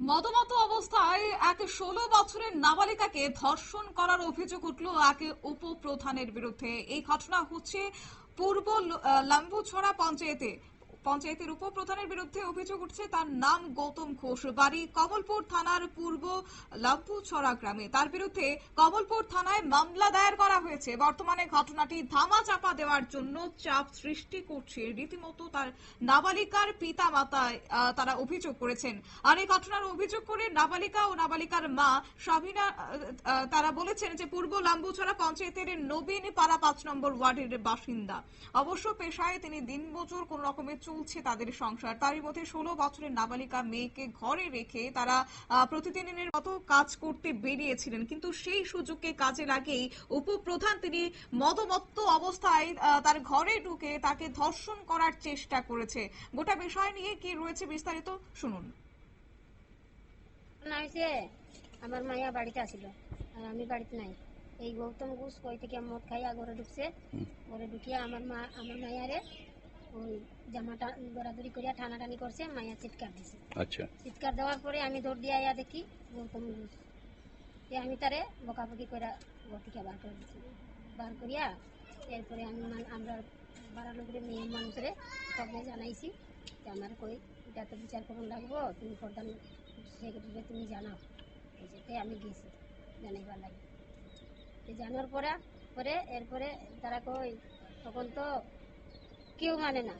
মদমত অবস্থায় এক ষোলো বছরের নাবালিকাকে ধর্ষণ করার অভিযোগ উঠল এক উপপ্রধানের বিরুদ্ধে। এই ঘটনা হচ্ছে পূর্ব লাম্বুছড়া পঞ্চায়েতে। পঞ্চায়েতের উপপ্রধানের বিরুদ্ধে অভিযোগ উঠছে তার নাম গৌতম ঘোষ। বাড়ি কমলপুর থানার পূর্ব লাম্বুছড়া গ্রামে। তার বিরুদ্ধে কমলপুর থানায় মামলা দায়ের করা হয়েছে। বর্তমানে ঘটনাটি ধামা চাপা দেওয়ার জন্য চাপ সৃষ্টি করছে। রীতিমতো তার নাবালিকার পিতা মাতা তারা অভিযোগ করেছেন। আর এই ঘটনার অভিযোগ করে নাবালিকা ও নাবালিকার মা সাবিনা তারা বলেছেন যে পূর্ব লাম্বুছড়া পঞ্চায়েতের নবীন পাড়া পাঁচ নম্বর ওয়ার্ডের বাসিন্দা। অবশ্য পেশায় তিনি দিনমজুর, কোন রকমের চলছে তাদের সংসার। তারই মধ্যে ষোলো বছরের নাবালিকা মেয়েকে ঘরে রেখে তারা প্রতিদিনের মতো কাজ করতে বেরিয়েছিলেন। কিন্তু সেই সুযোগকে কাজে লাগেই উপপ্রধান তিনি মদমত্ত অবস্থায় তার ঘরে ঢুকে তাকে ধর্ষণ করার চেষ্টা করেছে। গোটা বিষয় নিয়ে কি রয়েছে বিস্তারিত শুনুন। আমার মাইয়া বাড়িতে আসিল। আর আমি বাড়িতে নাই। এই গৌতম ঘোষ কই থেকে মদ খাইয়া ঘরে ঢুকছে? ঘরে ঢুকিয়া আমার মা আমার মাইয়ারে ওই জামাটা দৌড়াদৌড়ি করিয়া টানাটানি করছে মাইয়া চিৎকার দিছে। আচ্ছা। চিৎকার দেওয়ার পরে আমি দৌড় দিয়ে আইয়া দেখি গৌতম আমি তারে বকাবকি করে ঘর থেকে বার করে দিছি। বার করিয়া এরপরে আমি আমরা বাড়ার লোকের মেয়ে মানুষের সবে জানাইছি যে আমার কই এটা তো বিচার করুন লাগবো তুমি প্রধান সেক্রেটারি তুমি জানাও। এই আমি গেছি জানাইবার লাগে। জানার পরে পরে এরপরে তারা কই তখন তো কেউ মানে না।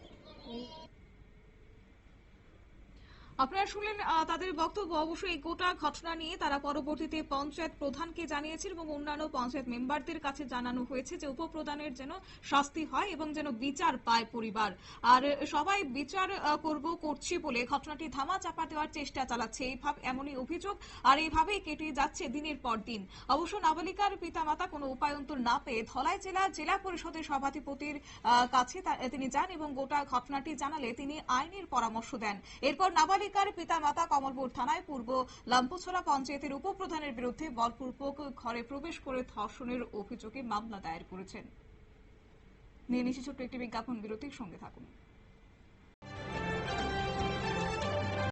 আপনারা শুনলেন তাদের বক্তব্য। অবশ্যই গোটা ঘটনা নিয়ে তারা পরবর্তীতে পঞ্চায়েত প্রধানকে জানিয়েছেন এবং অন্যান্য পঞ্চায়েত মেম্বারদের কাছে জানানো হয়েছে যে উপপ্রধানের যেন শাস্তি হয় এবং যেন বিচার পায় পরিবার। আর সবাই বিচার করব, করছে বলে ঘটনাটি ধামা চাপা দেওয়ার চেষ্টা চালাচ্ছে। এইভাবে এমনই অভিযোগ, আর এইভাবেই কেটে যাচ্ছে দিনের পর দিন। অবশ্য নাবালিকার পিতামাতা কোনো উপায়ন্তর না পেয়ে ধলাই জেলা জেলা পরিষদের সভাধিপতির কাছে তিনি যান এবং গোটা ঘটনাটি জানালে তিনি আইনের পরামর্শ দেন। এরপর নাবালিকার পিতামাতা কমলপুর থানায় পূর্ব লাম্পুছড়া পঞ্চায়েতের উপপ্রধানের বিরুদ্ধে বলপূর্বক ঘরে প্রবেশ করে ধর্ষণের অভিযোগে মামলা দায়ের করেছেন। নিয়ে নিশি একটি বিজ্ঞাপন বিরতির সঙ্গে থাকুন।